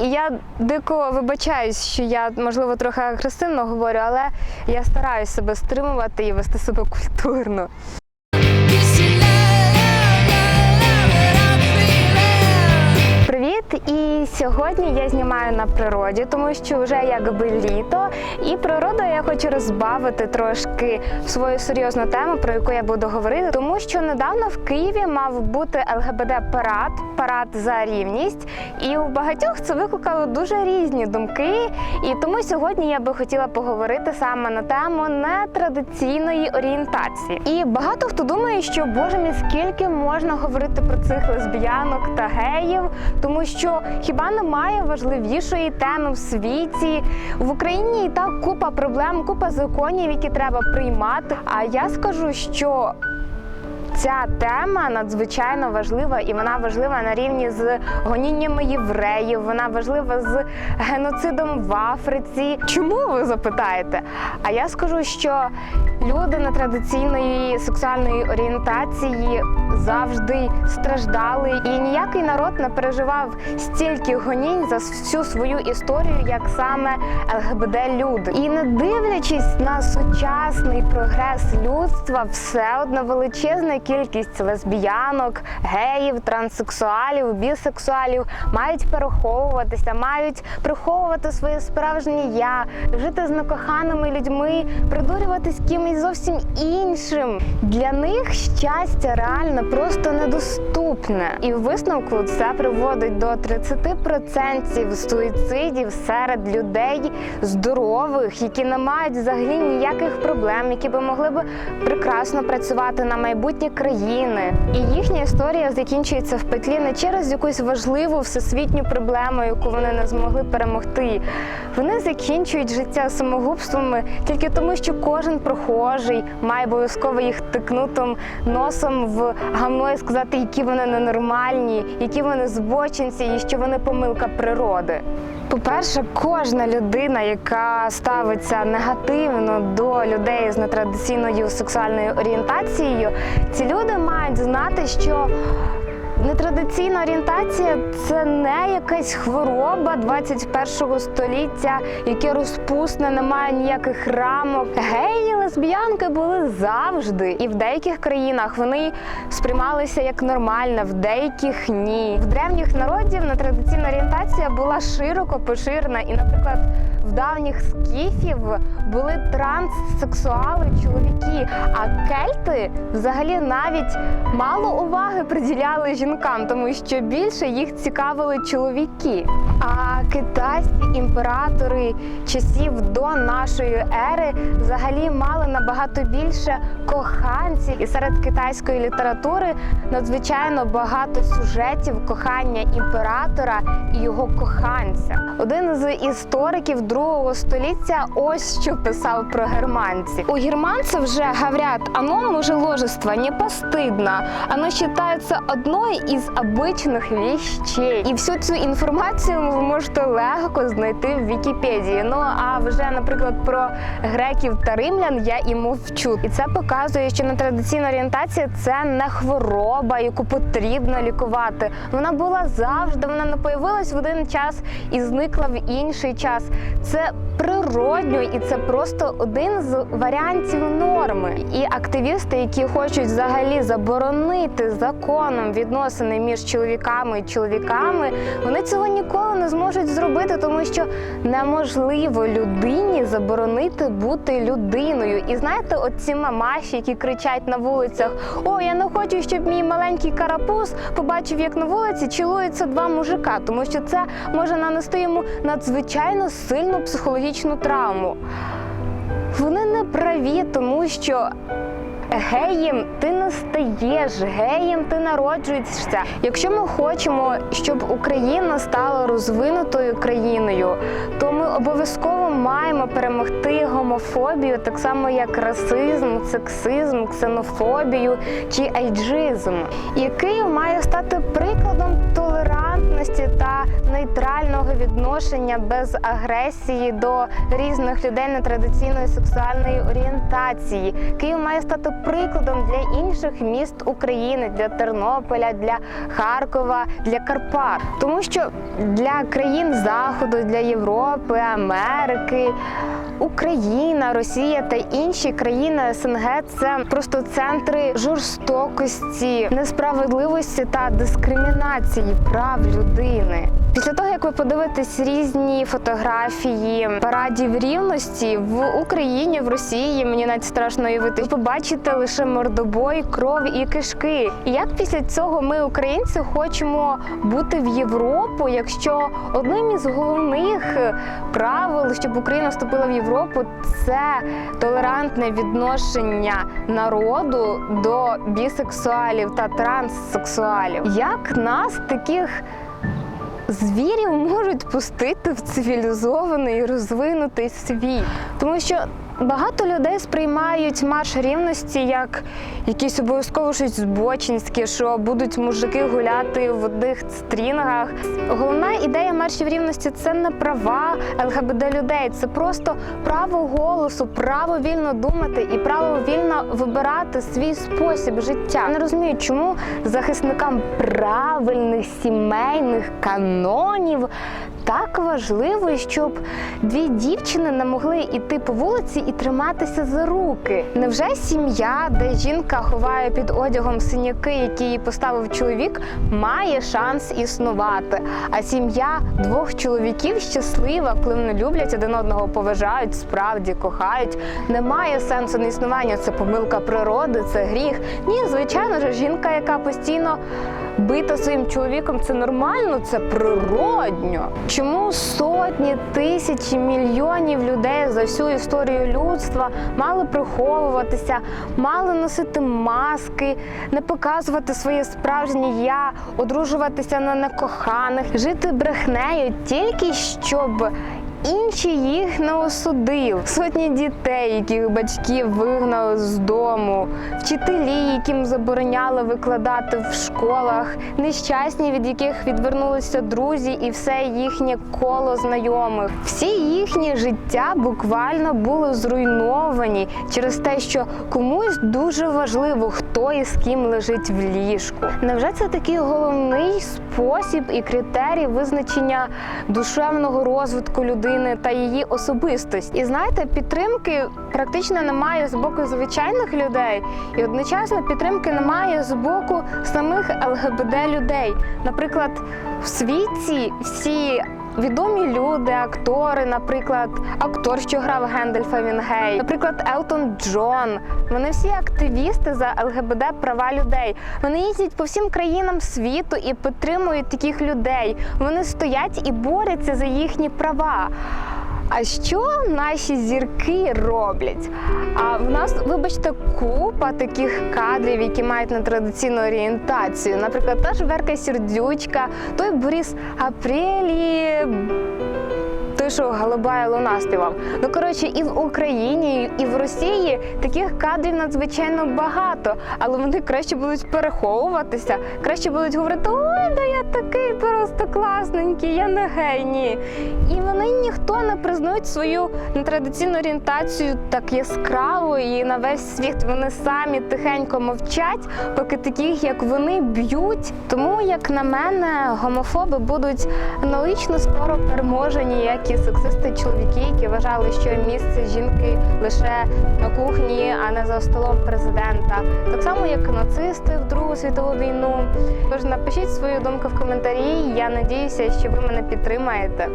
І я дико вибачаюсь, що я можливо трохи агресивно говорю, але я стараюсь себе стримувати і вести себе культурно. Сьогодні я знімаю на природі, тому що вже якби літо, і природу я хочу розбавити трошки свою серйозну тему, про яку я буду говорити, тому що недавно в Києві мав бути ЛГБТ парад, парад за рівність, і у багатьох це викликало дуже різні думки. І тому сьогодні я би хотіла поговорити саме на тему нетрадиційної орієнтації. І багато хто думає, що боже мій, скільки можна говорити про цих лесбіянок та геїв, тому що хіба немає важливішої теми в світі в Україні і так купа проблем, купа законів, які треба приймати. А я скажу, що Ця тема надзвичайно важлива, і вона важлива на рівні з гоніннями євреїв. Вона важлива з геноцидом в Африці. Чому ви запитаєте? А я скажу, що люди нетрадиційної сексуальної орієнтації завжди страждали, і ніякий народ не переживав стільки гонінь за всю свою історію, як саме ЛГБТ люди. І не дивлячись на сучасний прогрес людства, все одно величезна кількість лесбіянок, геїв, транссексуалів, бісексуалів мають переховуватися, мають приховувати своє справжнє я, жити з некоханими людьми, придурюватись кимось зовсім іншим. Для них щастя реально просто недоступне. І в висновку це приводить до 30% суїцидів серед людей здорових, які не мають взагалі ніяких проблем, які би могли би прекрасно працювати на майбутнє країни. І їхня історія закінчується в петлі не через якусь важливу всесвітню проблему, яку вони не змогли перемогти. Вони закінчують життя самогубствами тільки тому, що кожен прохожий має обов'язково їх тикнутим носом в гамно і сказати, які вони ненормальні, які вони збочинці і що вони помилка природи. По-перше, кожна людина, яка ставиться негативно до людей з нетрадиційною сексуальною орієнтацією, ці люди мають знати, що Нетрадиційна орієнтація це не якась хвороба 21 століття, яке розпусне, не має ніяких рамок. Геї, лесбіянки були завжди, і в деяких країнах вони сприймалися як нормальне, в деяких ні. В древніх народів нетрадиційна орієнтація була широко поширена, і, наприклад, в давніх скіфів були транссексуали, чоловіки. А кельти взагалі навіть мало уваги приділяли жінкам, тому що більше їх цікавили чоловіки. А китайські імператори часів до нашої ери взагалі мали набагато більше коханців, і серед китайської літератури надзвичайно багато сюжетів кохання імператора і його коханця. Один з істориків другого століття ось що писав про германців. У германцев же говорят, оно мужеложество не постыдно, оно считается одной із обичних вещей. І всю цю інформацію ви можете легко знайти в Вікіпедії. Ну а вже, наприклад, про греків та римлян я і мовчу. І це показує, що нетрадиційна орієнтація це не хвороба, яку потрібно лікувати. Вона була завжди, вона не появилась в один час і зникла в інший час. Це природньо і це просто один з варіантів норми. І активісти, які хочуть взагалі заборонити законом відносини між чоловіками і чоловіками, вони цього ніколи не зможуть зробити, тому що неможливо людині заборонити бути людиною. І знаєте, оці мамаші, які кричать на вулицях: О, я не хочу, щоб мій маленький карапуз побачив, як на вулиці цілуються два мужика, тому що це може нанести йому надзвичайно сильну психологічну травму. Вони не праві, тому що геєм ти не стаєш, геєм ти народжуєшся. Якщо ми хочемо, щоб Україна стала розвинутою країною, то ми обов'язково маємо перемогти гомофобію, так само як расизм, сексизм, ксенофобію чи айджизм. Київ має стати прикладом толерантності та нейтрального відношення без агресії до різних людей нетрадиційної сексуальної орієнтації. Київ має стати прикладом для інших міст України, для Тернополя, для Харкова, для Карпат, тому що для країн Заходу, для Європи, Америки. Україна, Росія та інші країни СНГ це просто центри жорстокості, несправедливості та дискримінації прав людини. Після того, як ви подивитесь різні фотографії парадів рівності в Україні, в Росії, мені навіть страшно уявити, ви побачите лише мордобой, кров і кишки. І як після цього ми, українці, хочемо бути в Європу, якщо одним із головних правил, щоб Україна вступила в Європу, це толерантне відношення народу до бісексуалів та транссексуалів. Як нас таких звірів можуть пустити в цивілізований розвинутий світ. Тому що багато людей сприймають марш рівності як якісь обов'язково щось збочинське, що будуть мужики гуляти в одних стрінгах. Головна ідея маршів рівності це не права ЛГБТ людей, це просто право голосу, право вільно думати і право вільно вибирати свій спосіб життя. Не розумію, чому захисникам правильних сімейних канонів так важливо, щоб дві дівчини не могли йти по вулиці і триматися за руки. Невже сім'я, де жінка ховає під одягом синяки, які їй поставив чоловік, має шанс існувати? А сім'я двох чоловіків щаслива, коли вони люблять один одного, поважають, справді кохають. Немає сенсу на існування. Це помилка природи, це гріх. Ні, звичайно ж, жінка, яка постійно бита своїм чоловіком, це нормально, це природньо. Чому сотні тисячі мільйонів людей за всю історію людства мали приховуватися, мали носити маски, не показувати своє справжнє я, одружуватися на некоханих, жити брехнею тільки щоб. Інші їх не осудив. Сотні дітей, яких батьки вигнали з дому, вчителі, яким забороняли викладати в школах, нещасні, від яких відвернулися друзі, і все їхнє коло знайомих. Всі їхні життя буквально були зруйновані через те, що комусь дуже важливо, хто і з ким лежить в ліжку. Невже це такий головний спосіб і критерій визначення душевного розвитку людини? Та її особистості. І знаєте, підтримки практично немає з боку звичайних людей, і одночасно підтримки немає з боку самих ЛГБТ людей. Наприклад, в світі всі. Відомі люди, актори, наприклад, актор, що грав Гендельфа Вінгей, наприклад, Елтон Джон. Вони всі активісти за ЛГБТ права людей. Вони їздять по всім країнам світу і підтримують таких людей. Вони стоять і борються за їхні права. А що наші зірки роблять? А в нас, вибачте, купа таких кадрів, які мають нетрадиційну орієнтацію. Наприклад, та ж Верка Сердючка, той Борис Апрелі. Що Голубая луна. Ну коротше, і в Україні, і в Росії таких кадрів надзвичайно багато, але вони краще будуть переховуватися, краще будуть говорити: ой, да я такий просто класненький, я не геній. І вони ніхто не признають свою нетрадиційну орієнтацію так яскраво і на весь світ вони самі тихенько мовчать, поки таких, як вони, б'ють. Тому, як на мене, гомофоби будуть аналогічно скоро переможені, як і сексисти чоловіки, які вважали, що місце жінки лише на кухні, а не за столом президента. Так само, як нацисти в Другу світову війну. Тож напишіть свою думку в коментарі. Я надіюся, що ви мене підтримаєте.